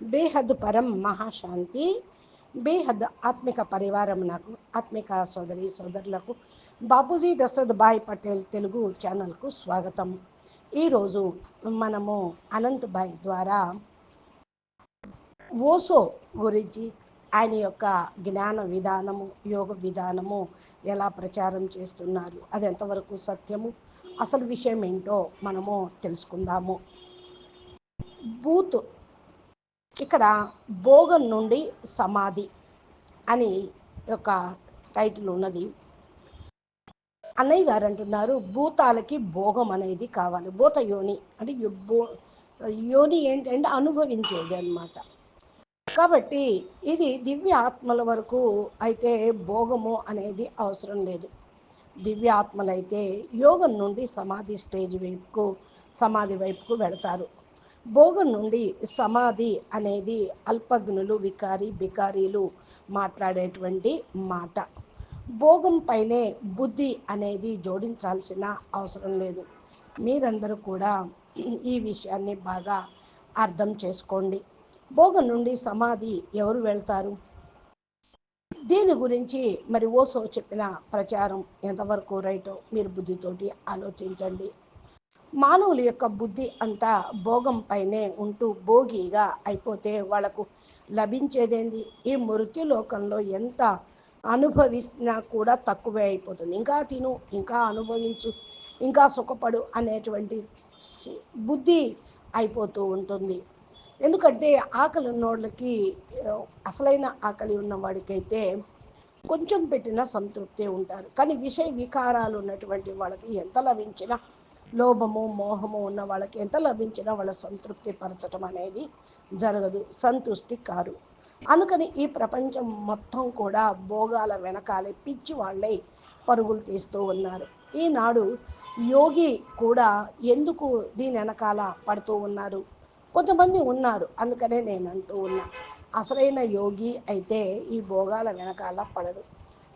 బేహద్ పరం మహాశాంతి బేహద్ ఆత్మిక పరివారం నాకు ఆత్మిక సోదరి సోదరులకు బాపూజీ దశరథ్ భాయ్ పటేల్ తెలుగు ఛానల్కు స్వాగతం. ఈరోజు మనము అనంత్ భాయ్ ద్వారా ఓసో గురించి ఆయన యొక్క జ్ఞాన విధానము యోగ విధానము ఎలా ప్రచారం చేస్తున్నారు అది ఎంతవరకు సత్యము అసలు విషయం ఏంటో మనము తెలుసుకుందాము. బూత్ ఇక్కడ భోగం నుండి సమాధి అని ఒక టైటిల్ ఉన్నది. అన్నయ్య గారు అంటున్నారు భూతాలకి భోగం అనేది కావాలి. భూత యోని అంటే యోని ఏంటంటే అనుభవించేది అన్నమాట. కాబట్టి ఇది దివ్య ఆత్మల వరకు అయితే భోగము అనేది అవసరం లేదు. దివ్య ఆత్మలైతే యోగం నుండి సమాధి స్టేజ్ వైపుకు సమాధి వైపుకు వెళతారు. భోగం నుండి సమాధి అనేది అల్పజ్ఞులు వికారి బికారీలు మాట్లాడేటువంటి మాట. భోగం పైనే బుద్ధి అనేది జోడించాల్సిన అవసరం లేదు. మీరందరూ కూడా ఈ విషయాన్ని బాగా అర్థం చేసుకోండి. భోగం నుండి సమాధి ఎవరు వెళ్తారు? దీని గురించి మరి ఓసో చెప్పిన ప్రచారం ఎంతవరకు రైటో మీరు బుద్ధితోటి ఆలోచించండి. మానవుల యొక్క బుద్ధి అంతా భోగం పైనే ఉంటూ భోగిగా అయిపోతే వాళ్ళకు లభించేదేంది? ఈ మృత్యులోకంలో ఎంత అనుభవిస్తున్నా కూడా తక్కువే అయిపోతుంది. ఇంకా తిను ఇంకా అనుభవించు ఇంకా సుఖపడు అనేటువంటి బుద్ధి అయిపోతూ ఉంటుంది. ఎందుకంటే ఆకలి ఉన్నోళ్ళకి అసలైన ఆకలి ఉన్నవాడికైతే కొంచెం పెట్టినా సంతృప్తి ఉంటారు. కానీ విషయ వికారాలు ఉన్నటువంటి వాళ్ళకి ఎంత లభించినా లోభము మోహము ఉన్న వాళ్ళకి ఎంత లభించినా వాళ్ళ సంతృప్తి పరచడం అనేది జరగదు. సంతృష్టి కారు. అందుకని ఈ ప్రపంచం మొత్తం కూడా భోగాల వెనకాలే పిచ్చి వాళ్ళై పరుగులు తీస్తూ ఉన్నారు. ఈనాడు యోగి కూడా ఎందుకు దీని వెనకాల పడుతూ ఉన్నారు? కొంతమంది ఉన్నారు. అందుకనే నేను అంటూ ఉన్నా. అసలైన యోగి అయితే ఈ భోగాల వెనకాల పడరు.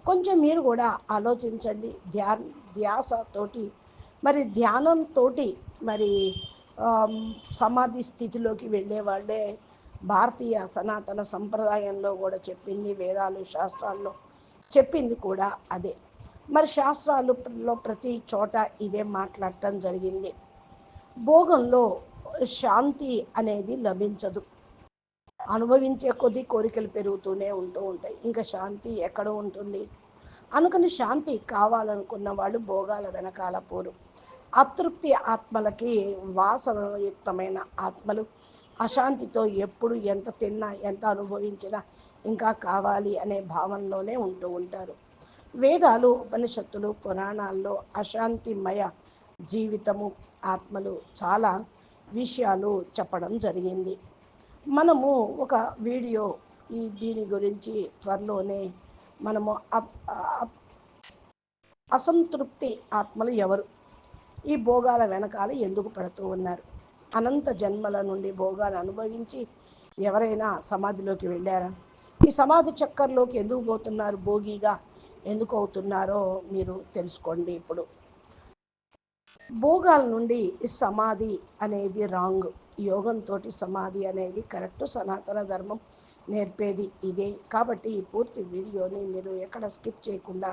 కొంచెం మీరు కూడా ఆలోచించండి. ధ్యా ధ్యాసతోటి మరి ధ్యానంతో మరి సమాధి స్థితిలోకి వెళ్ళే వాళ్ళే భారతీయ సనాతన సంప్రదాయంలో కూడా చెప్పింది వేదాలు శాస్త్రాల్లో చెప్పింది కూడా అదే. మరి శాస్త్రాలలో ప్రతి చోట ఇదే మాట్లాడటం జరిగింది. భోగంలో శాంతి అనేది లభించదు. అనుభవించే కొద్దీ కోరికలు పెరుగుతూనే ఉంటూ ఉంటాయి. ఇంకా శాంతి ఎక్కడ ఉంటుంది. అనుకుని శాంతి కావాలనుకున్న వాళ్ళు భోగాల వెనకాల పోరు. అతృప్తి ఆత్మలకి వాసనయుక్తమైన ఆత్మలు. అశాంతితో ఎప్పుడు ఎంత తిన్నా ఎంత అనుభవించినా ఇంకా కావాలి అనే భావనలోనే ఉంటూ ఉంటారు. వేదాలు ఉపనిషత్తులు పురాణాల్లో అశాంతిమయ జీవితము ఆత్మలు చాలా విషయాలు చెప్పడం జరిగింది. మనము ఒక వీడియో ఈ దీని గురించి త్వరలోనే మనము అప్- అసంతృప్తి ఆత్మలు ఎవరు? ఈ భోగాల వెనకాల ఎందుకు పడుతూ ఉన్నారు? అనంత జన్మల నుండి భోగాలు అనుభవించి ఎవరైనా సమాధిలోకి వెళ్ళారా? ఈ సమాధి చక్కర్లోకి ఎందుకు పోతున్నారు భోగిగా? ఎందుకు అవుతున్నారో మీరు తెలుసుకోండి ఇప్పుడు. భోగాల నుండి సమాధి అనేది రాంగ్. యోగంతో సమాధి అనేది కరెక్ట్. సనాతన ధర్మం నేర్పేది ఇదే. కాబట్టి ఈ పూర్తి వీడియోని మీరు ఎక్కడ స్కిప్ చేయకుండా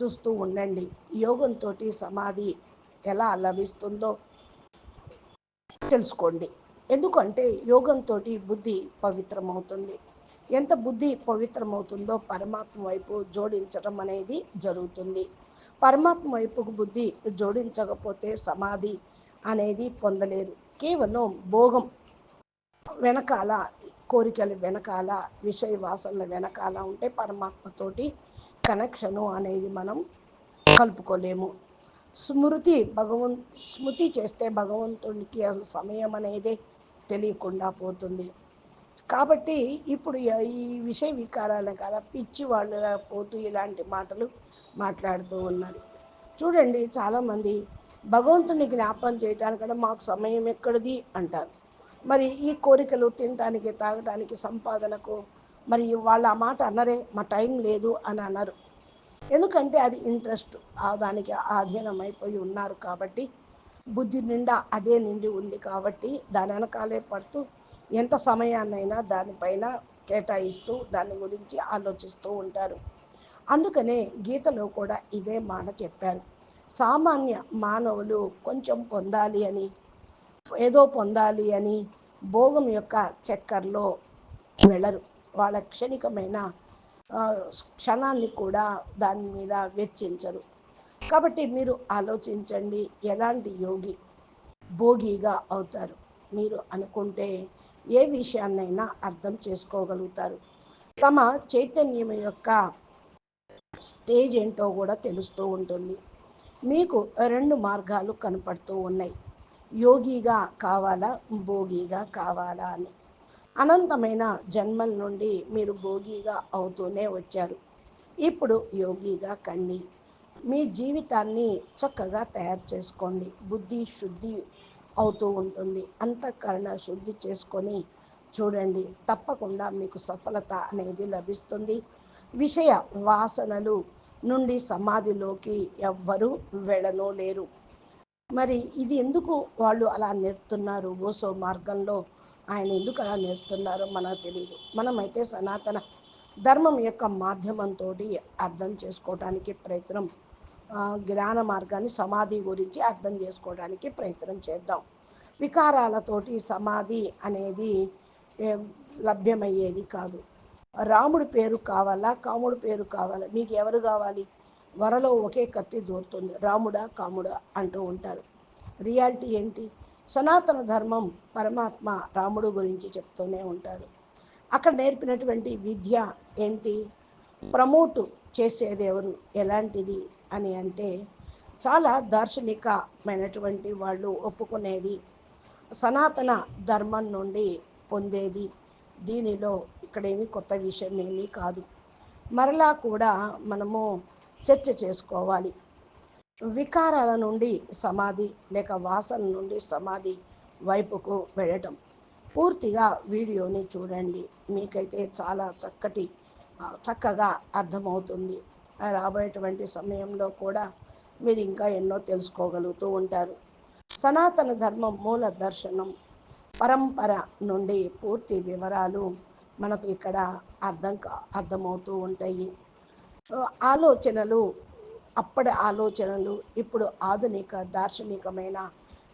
చూస్తూ ఉండండి. యోగంతో సమాధి ఎలా లభిస్తుందో తెలుసుకోండి. ఎందుకంటే యోగంతో బుద్ధి పవిత్రమవుతుంది. ఎంత బుద్ధి పవిత్రమవుతుందో పరమాత్మ వైపు జోడించడం అనేది జరుగుతుంది. పరమాత్మ వైపుకు బుద్ధి జోడించకపోతే సమాధి అనేది పొందలేరు. కేవలం భోగం వెనకాల కోరికల వెనకాల విషయ వాసనల వెనకాల ఉంటే పరమాత్మతోటి కనెక్షను అనేది మనం కలుపుకోలేము. స్మృతి భగవం స్మృతి చేస్తే భగవంతునికి అసలు సమయం అనేది తెలియకుండా పోతుంది. కాబట్టి ఇప్పుడు ఈ- విషయ వికారాల కాల పిచ్చి వాళ్ళు పోతూ ఇలాంటి మాటలు మాట్లాడుతూ ఉన్నారు. చూడండి చాలామంది భగవంతుని జ్ఞాపకం చేయడానికంటే మాకు సమయం ఎక్కడిది అంటారు. మరి ఈ కోరికలు తినటానికి తాగటానికి సంపాదనకు మరి వాళ్ళు ఆ మాట అన్నరే మా టైం లేదు అని అన్నారు. ఎందుకంటే అది ఇంట్రెస్ట్ ఆ దానికి ఆధీనం అయిపోయి ఉన్నారు కాబట్టి బుద్ధి నిండా అదే నిండి ఉంది కాబట్టి దాని వెనకాలే పడుతూ ఎంత సమయాన్నైనా దానిపైన కేటాయిస్తూ దాని గురించి ఆలోచిస్తూ ఉంటారు. అందుకనే గీతలో కూడా ఇదే మాట చెప్పారు. సామాన్య మానవులు కొంచెం పొందాలి అని ఏదో పొందాలి అని భోగం యొక్క చక్కర్లో వెళ్ళరు. వాళ్ళ క్షణికమైన క్షణాన్ని కూడా దాని మీద వెచ్చించరు. కాబట్టి మీరు ఆలోచించండి ఎలాంటి యోగి భోగిగా అవుతారు? మీరు అనుకుంటే ఏ విషయాన్నైనా అర్థం చేసుకోగలుగుతారు. తమ చైతన్యం యొక్క స్టేజ్ ఏంటో కూడా తెలుస్తూ ఉంటుంది. మీకు రెండు మార్గాలు కనపడుతూ ఉన్నాయి. యోగిగా కావాలా భోగిగా కావాలా అని. అనంతమైన జన్మల నుండి మీరు భోగిగా అవుతూనే వచ్చారు. ఇప్పుడు యోగిగా కండి. మీ జీవితాన్ని చక్కగా తయారు చేసుకోండి. బుద్ధి శుద్ధి అవుతూ ఉంటుంది. అంతఃకరణ శుద్ధి చేసుకొని చూడండి. తప్పకుండా మీకు సఫలత అనేది లభిస్తుంది. విషయ వాసనలు నుండి సమాధిలోకి ఎవ్వరూ వెళ్ళనో లేరు. మరి ఇది ఎందుకు వాళ్ళు అలా నేర్పుతున్నారు? ఓసో మార్గంలో ఆయన ఎందుకు అలా నేర్పుతున్నారో మనకు తెలియదు మనమైతే సనాతన ధర్మం యొక్క మాధ్యమంతో అర్థం చేసుకోవడానికి ప్రయత్నం జ్ఞాన మార్గాన్ని సమాధి గురించి అర్థం చేసుకోవడానికి ప్రయత్నం చేద్దాం. వికారాలతోటి సమాధి అనేది లభ్యమయ్యేది కాదు. రాముడి పేరు కావాలా? కాముడి పేరు కావాలా? మీకు ఎవరు కావాలి? వరలో ఒకే కత్తి దూరుతుంది. రాముడా కాముడా అంటూ ఉంటారు. రియాలిటీ ఏంటి? సనాతన ధర్మం పరమాత్మ రాముడు గురించి చెప్తూనే ఉంటారు. అక్కడ నేర్పినటువంటి విద్య ఏంటి? ప్రమోట్ చేసేది ఎవరు ఎలాంటిది అని అంటే చాలా దార్శనికమైనటువంటి వాళ్ళు ఒప్పుకునేది సనాతన ధర్మం నుండి పొందేది. దీనిలో ఇక్కడేమి కొత్త విషయం ఏమీ కాదు. మరలా కూడా మనము చర్చ చేసుకోవాలి. వికారాల నుండి సమాధి లేక వాసన నుండి సమాధి వైపుకు వెళ్ళటం. పూర్తిగా వీడియోని చూడండి. మీకైతే చాలా చక్కటి చక్కగా అర్థమవుతుంది. రాబోయేటువంటి సమయంలో కూడా మీరు ఇంకా ఎన్నో తెలుసుకోగలుగుతూ ఉంటారు. సనాతన ధర్మం మూల దర్శనం పరంపర నుండి పూర్తి వివరాలు మనకు ఇక్కడ అర్థం అర్థమవుతూ ఉంటాయి. ఆలోచనలు అప్పటి ఆలోచనలు ఇప్పుడు ఆధునిక దార్శనికమైన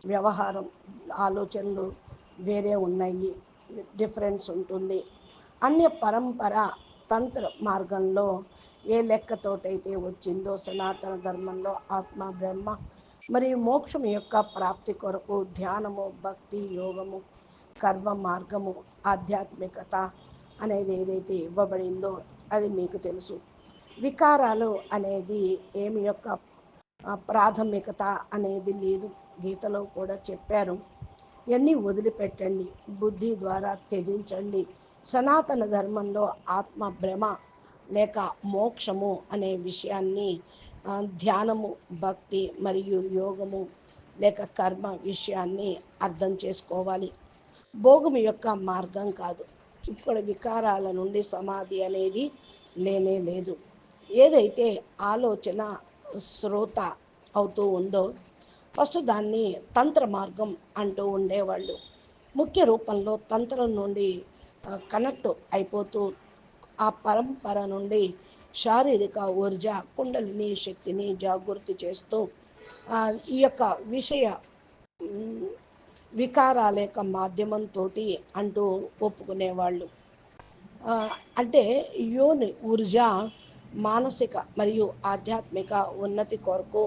వ్యవహారం ఆలోచనలు వేరే ఉన్నాయి డిఫరెన్స్ ఉంటుంది. అన్య పరంపర తంత్ర మార్గంలో ఏ లెక్కతోటైతే వచ్చిందో సనాతన ధర్మంలో ఆత్మ బ్రహ్మ మరియు మోక్షం యొక్క ప్రాప్తి కొరకు ధ్యానము భక్తి యోగము కర్మ మార్గము ఆధ్యాత్మికత అనేది ఏదైతే ఇవ్వబడిందో అది మీకు తెలుసు. వికారాలు అనేది ఏమి యొక్క ప్రాథమికత అనేది లేదు. గీతలో కూడా చెప్పారు ఇవన్నీ వదిలిపెట్టండి బుద్ధి ద్వారా త్యజించండి. సనాతన ధర్మంలో ఆత్మ భ్రమ లేక మోక్షము అనే విషయాన్ని ధ్యానము భక్తి మరియు యోగము లేక కర్మ విషయాన్ని అర్థం చేసుకోవాలి. భోగము యొక్క మార్గం కాదు. ఇప్పుడు వికారాల నుండి సమాధి అనేది లేనే లేదు. ఏదైతే ఆలోచన శ్రోత అవుతూ ఉందో ఫస్ట్ దాన్ని తంత్ర మార్గం అంటూ ఉండేవాళ్ళు. ముఖ్య రూపంలో తంత్రం నుండి కనెక్ట్ అయిపోతూ ఆ పరంపర నుండి శారీరక ఊర్జ కుండలిని శక్తిని జాగృతి చేస్తూ ఈ యొక్క విషయ వికారాల యొక్క మాధ్యమంతో అంటూ ఒప్పుకునేవాళ్ళు. అంటే యోని ఊర్జ మానసిక మరియు ఆధ్యాత్మిక ఉన్నతి కొరకు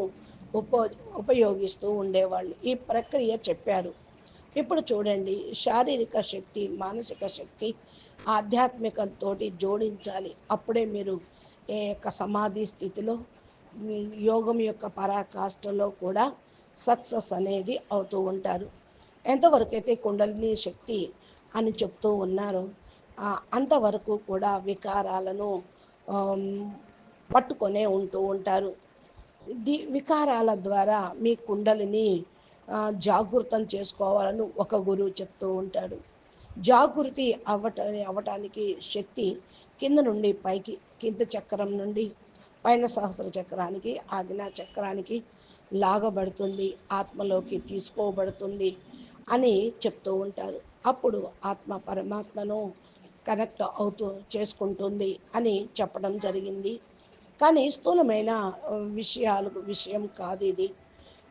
ఉప ఉపయోగిస్తూ ఉండేవాళ్ళు. ఈ ప్రక్రియ చెప్పారు. ఇప్పుడు చూడండి. శారీరక శక్తి మానసిక శక్తి ఆధ్యాత్మికంతో జోడించాలి. అప్పుడే మీరు ఏ యొక్క సమాధి స్థితిలో యోగం యొక్క పరాకాష్ఠలో కూడా సక్సెస్ అనేది అవుతూ ఉంటారు. ఎంతవరకు అయితే కుండలిని శక్తి అని చెప్తూ ఉన్నారో అంతవరకు కూడా వికారాలను పట్టుకొనే ఉంటూ ఉంటారు. ది వికారాల ద్వారా మీ కుండలిని జాగృతం చేసుకోవాలని ఒక గురువు చెప్తూ ఉంటాడు. జాగృతి అవ్వట అవ్వటానికి శక్తి కింద నుండి పైకి కింద చక్రం నుండి పైన సహస్ర చక్రానికి ఆజ్ఞా చక్రానికి లాగబడుతుంది ఆత్మలోకి తీసుకోబడుతుంది అని చెప్తూ ఉంటారు. అప్పుడు ఆత్మ పరమాత్మను కనెక్ట్ అవుతూ చేసుకుంటుంది అని చెప్పడం జరిగింది. కానీ స్థూలమైన విషయాలు విషయం కాదు ఇది.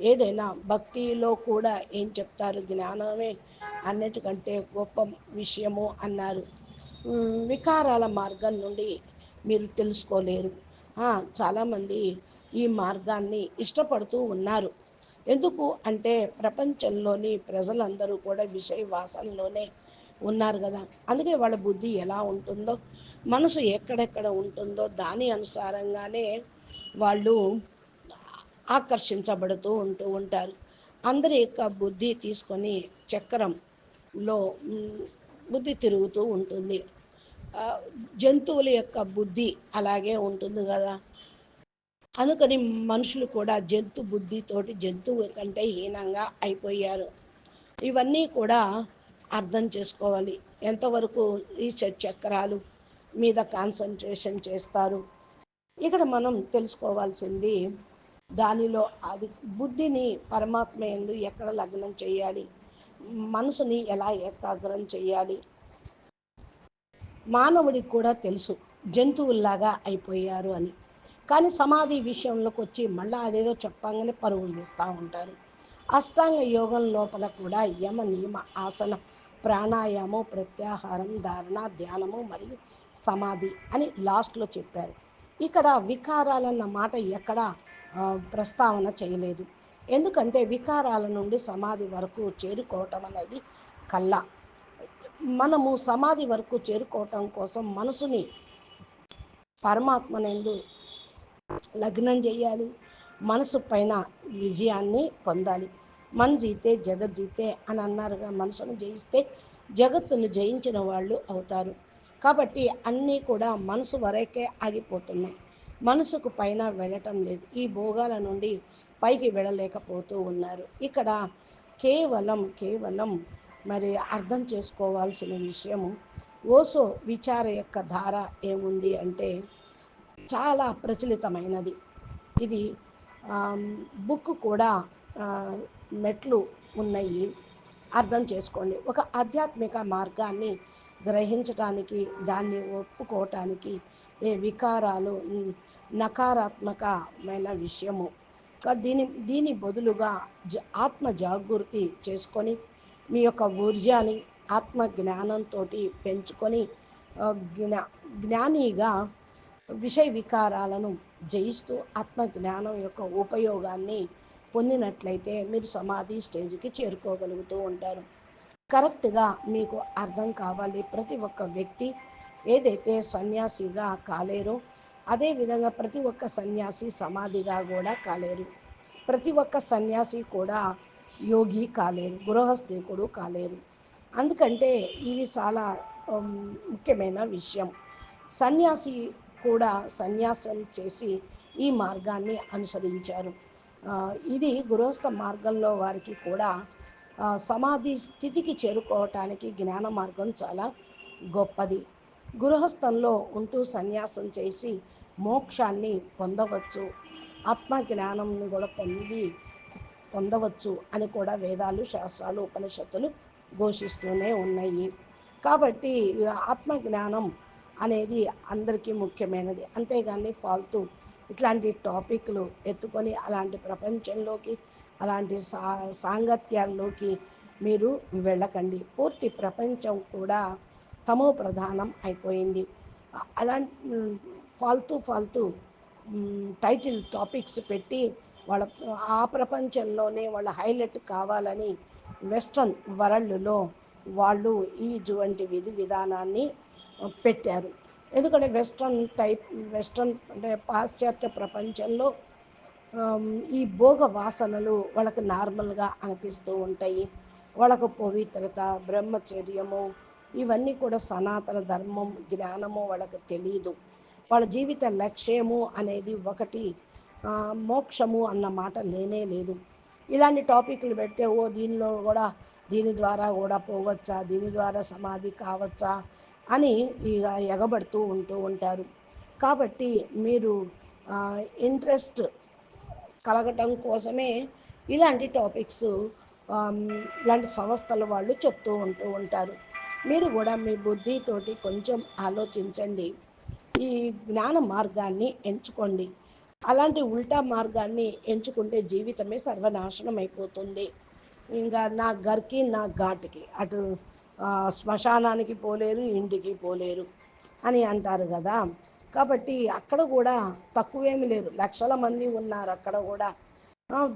ఏదైనా భక్తిలో కూడా ఏం చెప్తారు? జ్ఞానమే అన్నిటికంటే గొప్ప విషయము అన్నారు. వికారాల మార్గం నుండి మీరు తెలుసుకోలేరు. చాలామంది ఈ మార్గాన్ని ఇష్టపడుతూ ఉన్నారు. ఎందుకు అంటే ప్రపంచంలోని ప్రజలందరూ కూడా విషయ వాసనలోనే ఉన్నారు కదా. అందుకే వాళ్ళ బుద్ధి ఎలా ఉంటుందో మనసు ఎక్కడెక్కడ ఉంటుందో దాని అనుసారంగానే వాళ్ళు ఆకర్షించబడుతూ ఉంటూ ఉంటారు. అందరి యొక్క బుద్ధి తీసుకొని చక్రంలో బుద్ధి తిరుగుతూ ఉంటుంది. జంతువుల యొక్క బుద్ధి అలాగే ఉంటుంది కదా. అనుకని మనుషులు కూడా జంతు బుద్ధితోటి జంతువు కంటే హీనంగా అయిపోయారు. ఇవన్నీ కూడా అర్థం చేసుకోవాలి. ఎంతవరకు ఈ చక్రాలు మీద కాన్సన్ట్రేషన్ చేస్తారు? ఇక్కడ మనం తెలుసుకోవాల్సింది దానిలో అది బుద్ధిని పరమాత్మ ఎందు ఎక్కడ లగ్నం చేయాలి? మనసుని ఎలా ఏకాగ్రం చేయాలి? మానవుడికి కూడా తెలుసు జంతువుల్లాగా అయిపోయారు అని. కానీ సమాధి విషయంలోకి వచ్చి మళ్ళీ అదేదో చెప్పంగానే పరుగులు తీస్తూ ఉంటారు. అష్టాంగ యోగం లోపల కూడా యమ నియమ ఆసనం ప్రాణాయామం ప్రత్యాహారం ధారణ ధ్యానము మరియు సమాధి అని లాస్ట్లో చెప్పారు. ఇక్కడ వికారాలన్న మాట ఎక్కడ ప్రస్తావన చేయలేదు. ఎందుకంటే వికారాల నుండి సమాధి వరకు చేరుకోవటం అనేది కళ్ళ మనము సమాధి వరకు చేరుకోవటం కోసం మనసుని పరమాత్మనందు లగ్నం చేయాలి. మనసు పైన విజయాన్ని పొందాలి. మన జీతే జగత్ జీతే అని అన్నారుగా. మనసును జయిస్తే జగత్తును జయించిన వాళ్ళు అవుతారు. కాబట్టి అన్నీ కూడా మనసు వరకే ఆగిపోతున్నాయి. మనసుకు పైన వెళ్ళటం లేదు. ఈ భోగాల నుండి పైకి వెళ్ళలేకపోతూ ఉన్నారు. ఇక్కడ కేవలం కేవలం మరి అర్థం చేసుకోవాల్సిన విషయము ఓసో విచార యొక్క ధార ఏముంది అంటే చాలా ప్రచలితమైనది. ఇది బుక్ కూడా మెట్లు ఉన్నాయి. అర్థం చేసుకోండి. ఒక ఆధ్యాత్మిక మార్గాన్ని గ్రహించటానికి దాన్ని ఒప్పుకోవటానికి ఏ వికారాలు నకారాత్మకమైన విషయము. దీని దీని బదులుగా ఆత్మ జాగృతి చేసుకొని మీ యొక్క ఊర్జాని ఆత్మ జ్ఞానంతో పెంచుకొని జ్ఞా జ్ఞానిగా విషయ వికారాలను జయిస్తూ ఆత్మ జ్ఞానం యొక్క ఉపయోగాన్ని పొందినట్లయితే మీరు సమాధి స్టేజ్కి చేరుకోగలుగుతూ ఉంటారు. కరెక్ట్గా మీకు అర్థం కావాలి. ప్రతి ఒక్క వ్యక్తి ఏదైతే సన్యాసిగా కాలేరో అదేవిధంగా ప్రతి ఒక్క సన్యాసి సమాధిగా కూడా కాలేరు. ప్రతి ఒక్క సన్యాసి కూడా యోగి కాలేరు గృహస్థికుడు కాలేరు. అందుకంటే ఇది చాలా ముఖ్యమైన విషయం. సన్యాసి కూడా సన్యాసం చేసి ఈ మార్గాన్ని అనుసరించారు. ఇది గృహస్థ మార్గంలో వారికి కూడా సమాధి స్థితికి చేరుకోవటానికి జ్ఞాన మార్గం చాలా గొప్పది. గృహస్థంలో ఉంటూ సన్యాసం చేసి మోక్షాన్ని పొందవచ్చు ఆత్మ జ్ఞానంను కూడా పొంది పొందవచ్చు అని కూడా వేదాలు శాస్త్రాలు ఉపనిషత్తులు ఘోషిస్తూనే ఉన్నాయి. కాబట్టి ఆత్మజ్ఞానం అనేది అందరికీ ముఖ్యమైనది. అంతేగాని ఫాల్తూ ఇట్లాంటి టాపిక్లు ఎత్తుకొని అలాంటి ప్రపంచంలోకి అలాంటి సా సాంగత్యాల్లోకి మీరు వెళ్ళకండి. పూర్తి ప్రపంచం కూడా తమో ప్రధానం అయిపోయింది. అలాంటి ఫాల్తూ ఫాల్తూ టైటిల్ టాపిక్స్ పెట్టి వాళ్ళ ఆ ప్రపంచంలోనే వాళ్ళ హైలైట్ కావాలని వెస్ట్రన్ వరల్డ్లో వాళ్ళు ఈ ఇటువంటి విధి విధానాన్ని పెట్టారు. ఎందుకంటే వెస్ట్రన్ టైప్ వెస్ట్రన్ అంటే పాశ్చాత్య ప్రపంచంలో ఈ భోగ వాసనలు వాళ్ళకి నార్మల్గా అనిపిస్తూ ఉంటాయి. వాళ్ళకు పవిత్రత బ్రహ్మచర్యము ఇవన్నీ కూడా సనాతన ధర్మం జ్ఞానము వాళ్ళకి తెలియదు వాళ్ళ జీవిత లక్ష్యము అనేది ఒకటి మోక్షము అన్న మాట లేనే లేదు. ఇలాంటి టాపిక్లు పెడితే ఓ దీనిలో కూడా దీని ద్వారా కూడా పోవచ్చా? దీని ద్వారా సమాధి కావచ్చా? అని ఇక ఎగబడుతూ ఉంటూ ఉంటారు. కాబట్టి మీరు ఇంట్రెస్ట్ కలగటం కోసమే ఇలాంటి టాపిక్స్ ఇలాంటి సంస్థల వాళ్ళు చెప్తూ ఉంటూ ఉంటారు. మీరు కూడా మీ బుద్ధితోటి కొంచెం ఆలోచించండి. ఈ జ్ఞాన మార్గాన్ని ఎంచుకోండి. అలాంటి ఉల్టా మార్గాన్ని ఎంచుకుంటే జీవితమే సర్వనాశనం అయిపోతుంది. ఇంకా నా గర్కి నా ఘాట్కి అటు శ్మశానానికి పోలేరు ఇంటికి పోలేరు అని అంటారు కదా. కాబట్టి అక్కడ కూడా తక్కువేమి లేరు. లక్షల మంది ఉన్నారు అక్కడ కూడా.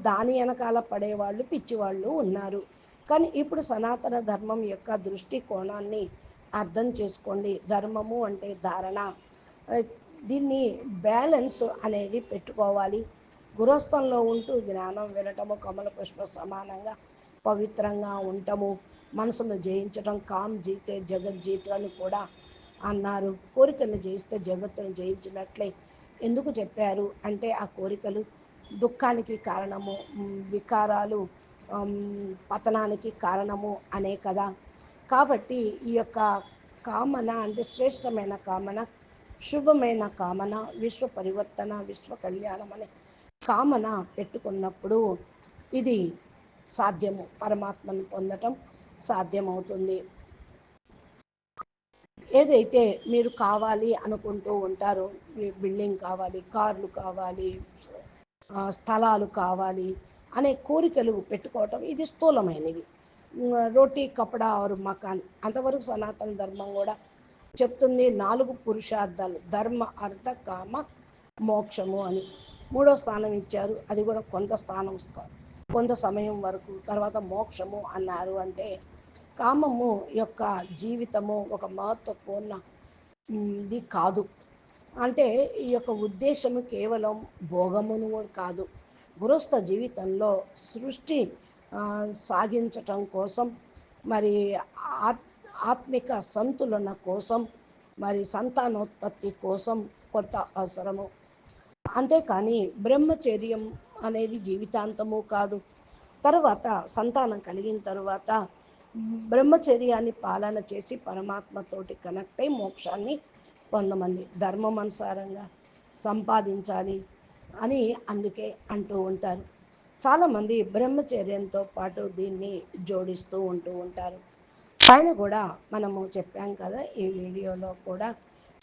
దాని వెనకాల పడేవాళ్ళు పిచ్చివాళ్ళు ఉన్నారు. కానీ ఇప్పుడు సనాతన ధర్మం యొక్క దృష్టి కోణాన్ని అర్థం చేసుకోండి. ధర్మము అంటే ధారణ. దీన్ని బ్యాలెన్స్ అనేది పెట్టుకోవాలి. గురస్థంలో ఉంటూ జ్ఞానం వినటము కమల పుష్ప సమానంగా పవిత్రంగా ఉండటము మనసును జయించడం కామ్ జీతే జీత అని కూడా అన్నారు. కోరికలను జయిస్తే జగత్తును జయించినట్లే ఎందుకు చెప్పారు? అంటే ఆ కోరికలు దుఃఖానికి కారణము వికారాలు పతనానికి కారణము అనే కదా. కాబట్టి ఈ యొక్క కామన అంటే శ్రేష్టమైన కామన శుభమైన కామన విశ్వ పరివర్తన విశ్వ కళ్యాణం అనే కామన పెట్టుకున్నప్పుడు ఇది సాధ్యము. పరమాత్మను పొందటం సాధ్యమవుతుంది. ఏదైతే మీరు కావాలి అనుకుంటూ ఉంటారో మీ బిల్డింగ్ కావాలి కార్లు కావాలి స్థలాలు కావాలి అనే కోరికలు పెట్టుకోవటం ఇది స్థూలమైనవి. రోటీ కపడా ఆరు మకాన్ అంతవరకు సనాతన ధర్మం కూడా చెప్తుంది నాలుగు పురుషార్థాలు ధర్మ అర్థ కామ మోక్షము అని. మూడో స్థానం ఇచ్చారు అది కూడా కొంత స్థానం కొంత సమయం వరకు తర్వాత మోక్షము అన్నారు అంటే కామము యొక్క జీవితము ఒక మహత్వపూర్ణది కాదు. అంటే ఈ యొక్క ఉద్దేశము కేవలం భోగమును కాదు. గృహస్థ జీవితంలో సృష్టి సాగించటం కోసం మరి ఆత్మిక సంతులన కోసం మరి సంతానోత్పత్తి కోసం కొంత అవసరము. అంతేకాని బ్రహ్మచర్యం అనేది జీవితాంతము కాదు. తర్వాత సంతానం కలిగిన తర్వాత బ్రహ్మచర్యాన్ని పాలన చేసి పరమాత్మతోటి కనెక్ట్ అయి మోక్షాన్ని పొందమంది ధర్మం అనుసారంగా సంపాదించాలి అని అందుకే అంటూ ఉంటారు. చాలామంది బ్రహ్మచర్యంతో పాటు దీన్ని జోడిస్తూ ఉంటూ ఉంటారు. పైన కూడా మనము చెప్పాం కదా ఈ వీడియోలో కూడా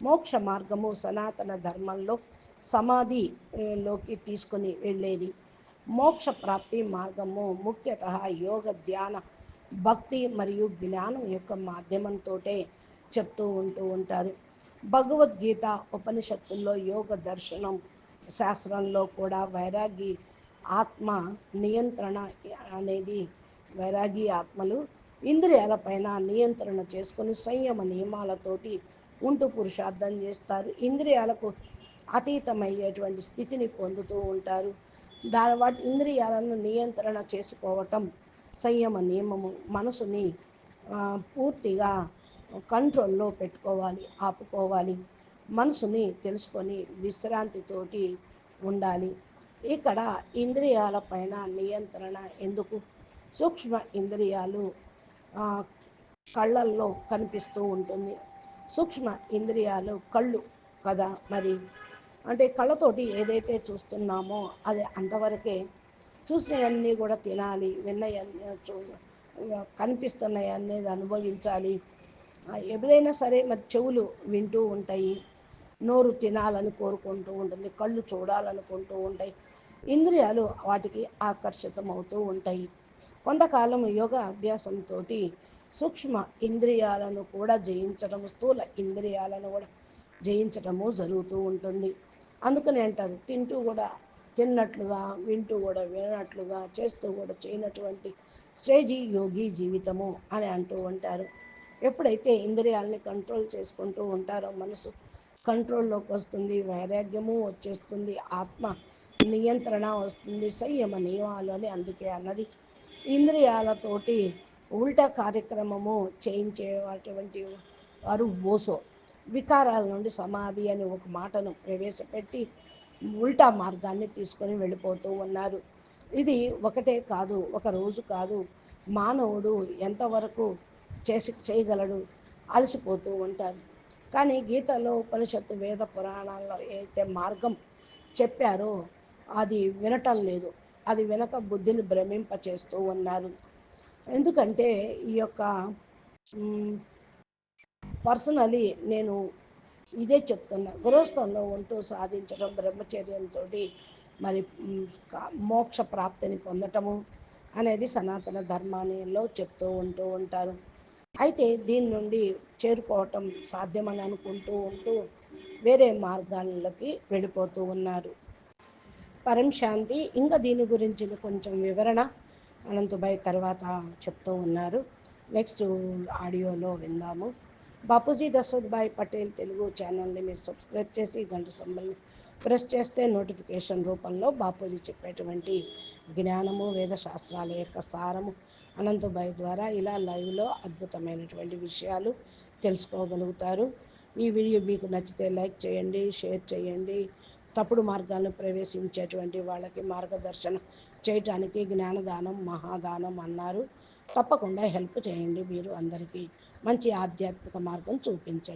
మోక్ష మార్గము సనాతన ధర్మంలో సమాధిలోకి తీసుకుని వెళ్ళేది. మోక్ష ప్రాప్తి మార్గము ముఖ్యత యోగ ధ్యాన భక్తి మరియు జ్ఞానం యొక్క మాధ్యమంతో చెప్తూ ఉంటూ ఉంటారు. భగవద్గీత ఉపనిషత్తుల్లో యోగ దర్శనం శాస్త్రంలో కూడా వైరాగి ఆత్మ నియంత్రణ అనేది వైరాగి ఆత్మలు ఇంద్రియాలపైన నియంత్రణ చేసుకొని సంయమ నియమాలతోటి ఉంటూ పురుషార్థం చేస్తారు. ఇంద్రియాలకు అతీతమయ్యేటువంటి స్థితిని పొందుతూ ఉంటారు. దాని వాటి ఇంద్రియాలను నియంత్రణ చేసుకోవటం సంయమ నియమము. మనసుని పూర్తిగా కంట్రోల్లో పెట్టుకోవాలి ఆపుకోవాలి. మనసుని తెలుసుకొని విశ్రాంతితోటి ఉండాలి. ఇక్కడ ఇంద్రియాల పైన నియంత్రణ ఎందుకు? సూక్ష్మ ఇంద్రియాలు కళ్ళల్లో కనిపిస్తూ ఉంటుంది. సూక్ష్మ ఇంద్రియాలు కళ్ళు కదా మరి? అంటే కళ్ళతోటి ఏదైతే చూస్తున్నామో అది అంతవరకే చూసినవన్నీ కూడా తినాలి విన్నయన్నీ చూ కనిపిస్తున్నాయి అనేది అనుభవించాలి. ఎప్పుడైనా సరే మరి చెవులు వింటూ ఉంటాయి నోరు తినాలని కోరుకుంటూ ఉంటుంది కళ్ళు చూడాలనుకుంటూ ఉంటాయి ఇంద్రియాలు వాటికి ఆకర్షితం అవుతూ ఉంటాయి. కొంతకాలం యోగ అభ్యాసంతో సూక్ష్మ ఇంద్రియాలను కూడా జయించడం స్థూల ఇంద్రియాలను కూడా జయించటము జరుగుతూ ఉంటుంది. అందుకని అంటారు తింటూ కూడా తిన్నట్లుగా వింటూ కూడా వినట్లుగా చేస్తూ కూడా చేయనటువంటి స్టేజీ యోగి జీవితము అని అంటూ ఉంటారు. ఎప్పుడైతే ఇంద్రియాలని కంట్రోల్ చేసుకుంటూ ఉంటారో మనసు కంట్రోల్లోకి వస్తుంది వైరాగ్యము వచ్చేస్తుంది ఆత్మ నియంత్రణ వస్తుంది సంయమ నియమాలు అని అందుకే అన్నది. ఇంద్రియాలతోటి ఉల్టా కార్యక్రమము చేయించేటువంటి వారు బోసో వికారాల నుండి సమాధి అని ఒక మాటను ప్రవేశపెట్టి ఉల్టా మార్గాన్ని తీసుకొని వెళ్ళిపోతూ ఉన్నారు. ఇది ఒకటే కాదు ఒక రోజు కాదు. మానవుడు ఎంతవరకు చేసి చేయగలడు? అలసిపోతూ ఉంటారు. కానీ గీతలో ఉపనిషత్తు వేద పురాణాల్లో అయితే మార్గం చెప్పారో అది వినటం లేదు. అది వెనక బుద్ధిని భ్రమింపచేస్తూ ఉన్నారు. ఎందుకంటే ఈ యొక్క పర్సనలీ నేను ఇదే చెప్తున్నా. గృహస్థంలో ఉంటూ సాధించడం బ్రహ్మచర్యంతో మరి మోక్ష ప్రాప్తిని పొందటము అనేది సనాతన ధర్మానిలో చెప్తూ ఉంటూ ఉంటారు. అయితే దీని నుండి చేరుకోవటం సాధ్యమని అనుకుంటూ ఉంటూ వేరే మార్గాలకి వెళ్ళిపోతూ ఉన్నారు. పరం శాంతి ఇంకా దీని గురించి కొంచెం వివరణ అనంతభాయ్ తర్వాత చెప్తూ ఉన్నారు. నెక్స్ట్ ఆడియోలో విందాము. బాపూజీ దశరథ్ పటేల్ తెలుగు ఛానల్ని మీరు సబ్స్క్రైబ్ చేసి గంట సంబల్ని ప్రెస్ చేస్తే నోటిఫికేషన్ రూపంలో బాపూజీ చెప్పేటువంటి జ్ఞానము వేదశాస్త్రాల యొక్క సారము అనంతభాయ్ ద్వారా ఇలా లైవ్లో అద్భుతమైనటువంటి విషయాలు తెలుసుకోగలుగుతారు. ఈ వీడియో మీకు నచ్చితే లైక్ చేయండి షేర్ చేయండి. తప్పుడు మార్గాలను ప్రవేశించేటువంటి వాళ్ళకి మార్గదర్శనం చేయటానికి జ్ఞానదానం మహాదానం అన్నారు. తప్పకుండా హెల్ప్ చేయండి మీరు అందరికీ. మంచి ఆధ్యాత్మిక మార్గం చూపించండి.